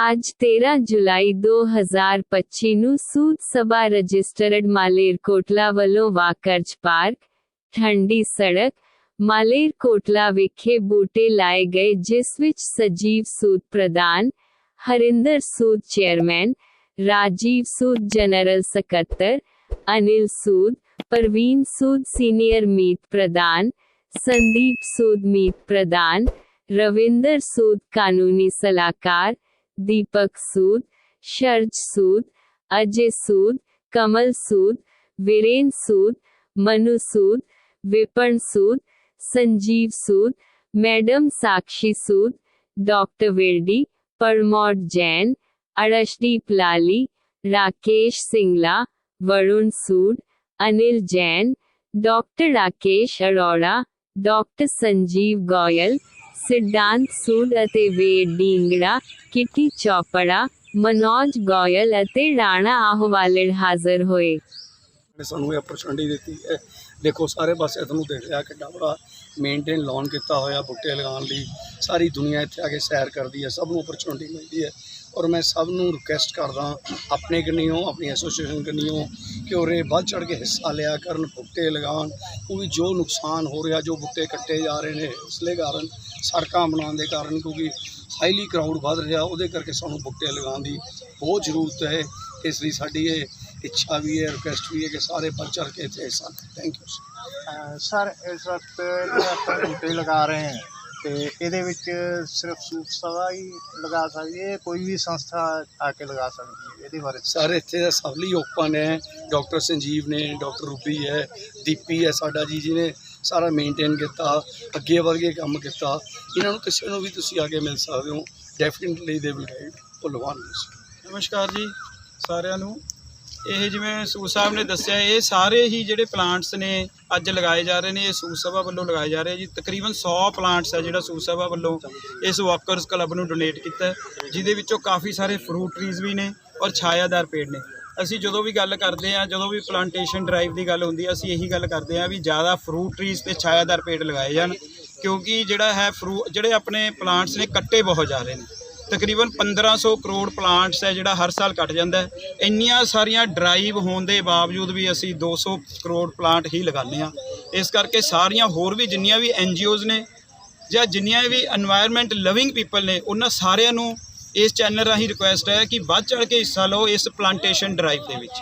ਅੱਜ 13 ਜੁਲਾਈ 2025 ਨੂੰ ਸੂਤ ਸਭਾ ਰਜਿਸਟਰਡ ਮਾਲੇਰਕੋਟਲਾ ਵੱਲੋਂ ਵਾਕਰਜ ਪਾਰਕ, ਠੰਡੀ ਸੜਕ ਮਾਲੇਰਕੋਟਲਾ ਵਿਖੇ ਬੂਟੇ ਲਾਏ ਗਏ, ਜਿਸ ਵਿੱਚ ਸਜੀਵ ਸੂਦ ਪ੍ਰਧਾਨ, ਹਰਿੰਦਰ ਸੂਦ ਚੇਅਰਮੈਨ, ਰਾਜੀਵ ਸੂਦ ਜਨਰਲ ਸਕੱਤਰ, ਅਨਿਲ ਸੂਦ ਪ੍ਰਵੀਨ ਸੂਦ ਸੀਨੀਅਰ ਮੀਤ ਪ੍ਰਧਾਨ, ਸੰਦੀਪ ਸੂਦ ਮੀਤ ਪ੍ਰਧਾਨ, ਰਵਿੰਦਰ ਸੂਦ ਕਾਨੂੰਨੀ ਸਲਾਹਕਾਰ दीपक सूद, शर्ज सूद, अजय सूद, कमल सूद, वीरेन सूद, मनु सूद, विपण सूद, संजीव सूद, मैडम साक्षी सूद, डॉक्टर वेरडी परमौट जैन, अरशदीप लाली, राकेश सिंगला, वरुण सूद, अनिल जैन, डॉक्टर राकेश अरोड़ा, डॉक्टर संजीव गोयल ਸਿਧਾਂਤ ਸੂਦ ਅਤੇ ਵੇਡ ਡੀਂਗੜਾ ਕਿਟੀ ਚੌਪੜਾ ਮਨੋਜ ਗੋਇਲ ਅਤੇ ਰਾਣਾ ਆਹਵਾਲੜ ਹਾਜ਼ਰ ਹੋਏ ਨੇ ਸਾਨੂੰ ਇਹ ਅਪਰਚੂਨਿਟੀ ਦਿੱਤੀ ਹੈ ਦੇਖੋ ਸਾਰੇ ਪਾਸੇ ਤੁਹਾਨੂੰ ਦੇਖ ਰਿਹਾ ਕਿੱਡਾ ਬੜਾ ਮੇਨਟੇਨ ਲੋਨ ਕੀਤਾ ਹੋਇਆ ਬੁੱਟੇ ਲਗਾਉਣ ਲਈ ਸਾਰੀ ਦੁਨੀਆ ਇੱਥੇ ਆ ਕੇ ਸੈਰ ਕਰਦੀ ਹੈ ਸਭ ਨੂੰ ਅਪਰਚੂਨਿਟੀ ਮਿਲਦੀ ਹੈ ਔਰ ਮੈਂ ਸਭ ਨੂੰ ਰਿਕਵੈਸਟ ਕਰਦਾ ਆਪਣੇ ਕਨੀਓ ਆਪਣੀ ਐਸੋਸੀਏਸ਼ਨ ਕਨੀਓ ਕਿ ਉਹਰੇ ਵੱਧ ਚੜ ਕੇ ਹਿੱਸਾ ਲਿਆ ਕਰਨ ਬੁੱਟੇ ਲਗਾਉਣ ਕੋਈ ਜੋ ਨੁਕਸਾਨ ਹੋ ਰਿਹਾ ਜੋ ਬੁੱਟੇ ਕੱਟੇ ਜਾ ਰਹੇ ਨੇ ਉਸਲੇ ਕਾਰਨ ਸੜਕਾਂ ਬਣਾਉਣ ਦੇ ਕਾਰਨ ਕਿਉਂਕਿ ਹਾਈਲੀ ਕਰਾਊਡ ਵੱਧ ਰਿਹਾ ਉਹਦੇ ਕਰਕੇ ਸਾਨੂੰ ਬੁੱਟੇ ਲਗਾਉਣ ਦੀ ਬਹੁਤ ਜ਼ਰੂਰਤ ਹੈ। ਇਸ ਲਈ ਸਾਡੀ ਇਹ ਇੱਛਾ ਵੀ ਹੈ ਰਿਕੁਐਸਟ ਵੀ ਹੈ ਕਿ ਸਾਰੇ ਚੜ ਕੇ ਇੱਥੇ ਹਿੱਸਾ ਲੈਣ ਥੈਂਕ ਯੂ ਸਰ ਇਸ ਵਕਤ ਆਪਾਂ ਬੂਟੇ ਲਗਾ ਰਹੇ ਹਾਂ ਤੇ ਇਹਦੇ ਵਿੱਚ ਸਿਰਫ ਸੂਪ ਸਭਾ ਹੀ ਲਗਾ ਸਕਦੀ ਹੈ ਕੋਈ ਵੀ ਸੰਸਥਾ ਆ ਕੇ ਲਗਾ ਸਕਦੀ ਹੈ ਇਹਦੇ ਬਾਰੇ? ਸਾਰੇ ਇੱਥੇ ਦਾ ਸਭ ਲਈ ਓਪਨ ਹੈ। ਡਾਕਟਰ ਸੰਜੀਵ ਨੇ ਡਾਕਟਰ ਰੂਬੀ ਹੈ ਦੀਪੀ ਹੈ ਸਾਡਾ ਜੀ ਜਿਹਨੇ ਸਾਰਾ ਮੇਨਟੇਨ ਕੀਤਾ, ਅੱਗੇ ਵਧ ਕੇ ਕੰਮ ਕੀਤਾ। ਇਹਨਾਂ ਨੂੰ ਕਿਸੇ ਨੂੰ ਵੀ ਤੁਸੀਂ ਆ ਕੇ ਮਿਲ ਸਕਦੇ ਹੋ। ਡੈਫੀਨਿਟਲੀ ਦੇ ਵਿਲ ਗਾਈਡ ਭੁੱਲਵਾਨ ਨਮਸਕਾਰ ਜੀ, ਸਾਰਿਆਂ ਨੂੰ। ਇਹ ਜਿਵੇਂ ਸੂਰ ਸਾਹਿਬ ਨੇ ਦੱਸਿਆ, ਇਹ ਸਾਰੇ ਹੀ ਜਿਹੜੇ ਪਲਾਂਟਸ ਨੇ ਅੱਜ ਲਗਾਏ ਜਾ ਰਹੇ ਨੇ, ਇਹ ਸੂਰ ਸਭਾ ਵੱਲੋਂ ਲਗਾਏ ਜਾ ਰਹੇ ਜੀ। ਤਕਰੀਬਨ 100 ਪਲਾਂਟਸ ਹੈ ਜਿਹੜਾ ਸੂਰ ਸਭਾ ਵੱਲੋਂ ਇਸ ਵਾਕਰਸ ਕਲੱਬ ਨੂੰ ਡੋਨੇਟ ਕੀਤਾ ਜਿਹਦੇ ਵਿੱਚੋਂ ਕਾਫੀ ਸਾਰੇ ਫਰੂਟ ਟਰੀਜ਼ ਵੀ ਨੇ ਔਰ ਛਾਇਆਦਾਰ ਪੇੜ ਨੇ। ਅਸੀਂ ਜਦੋਂ ਵੀ ਗੱਲ ਕਰਦੇ ਆ ਜਦੋਂ ਵੀ ਪਲਾਂਟੇਸ਼ਨ ਡਰਾਈਵ ਦੀ ਗੱਲ ਹੁੰਦੀ ਆ ਅਸੀਂ ਇਹੀ ਗੱਲ ਕਰਦੇ ਆ ਵੀ ਜ਼ਿਆਦਾ ਫਰੂਟ ਟਰੀਜ਼ ਤੇ ਛਾਇਆਦਾਰ ਪੇੜ ਲਗਾਏ ਜਾਣ, ਕਿਉਂਕਿ ਜਿਹੜਾ ਹੈ ਫਰੂ ਜਿਹੜੇ ਆਪਣੇ ਪਲਾਂਟਸ ਨੇ, ਕੱਟੇ ਬਹੁਤ ਜਾ ਰਹੇ ਨੇ। ਤਕਰੀਬਨ 1500 ਕਰੋੜ ਪਲਾਂਟਸ ਹੈ, ਜਿਹੜਾ ਹਰ ਸਾਲ ਕੱਟ ਜਾਂਦਾ ਇੰਨੀਆਂ ਸਾਰੀਆਂ ਡਰਾਈਵ ਹੋਣ ਦੇ ਬਾਵਜੂਦ ਵੀ ਅਸੀਂ 200 ਕਰੋੜ ਪਲਾਂਟ ਹੀ ਲਗਾਉਂਦੇ ਆ ਇਸ ਕਰਕੇ ਸਾਰੀਆਂ ਹੋਰ ਵੀ ਜਿੰਨੀਆਂ ਵੀ ਐਨਜੀਓਜ਼ ਨੇ ਜਾਂ ਜਿੰਨੀਆਂ ਵੀ এনवायरमेंट ਲਵਿੰਗ ਪੀਪਲ ਨੇ, ਉਹਨਾਂ ਸਾਰਿਆਂ ਨੂੰ ਇਸ ਚੈਨਲ ਰਾਹੀਂ ਰਿਕੁਐਸਟ ਹੈ ਕਿ ਵੱਧ ਚੜ ਕੇ ਹਿੱਸਾ ਲਓ ਇਸ ਪਲਾਂਟੇਸ਼ਨ ਡਰਾਈਵ ਦੇ ਵਿੱਚ।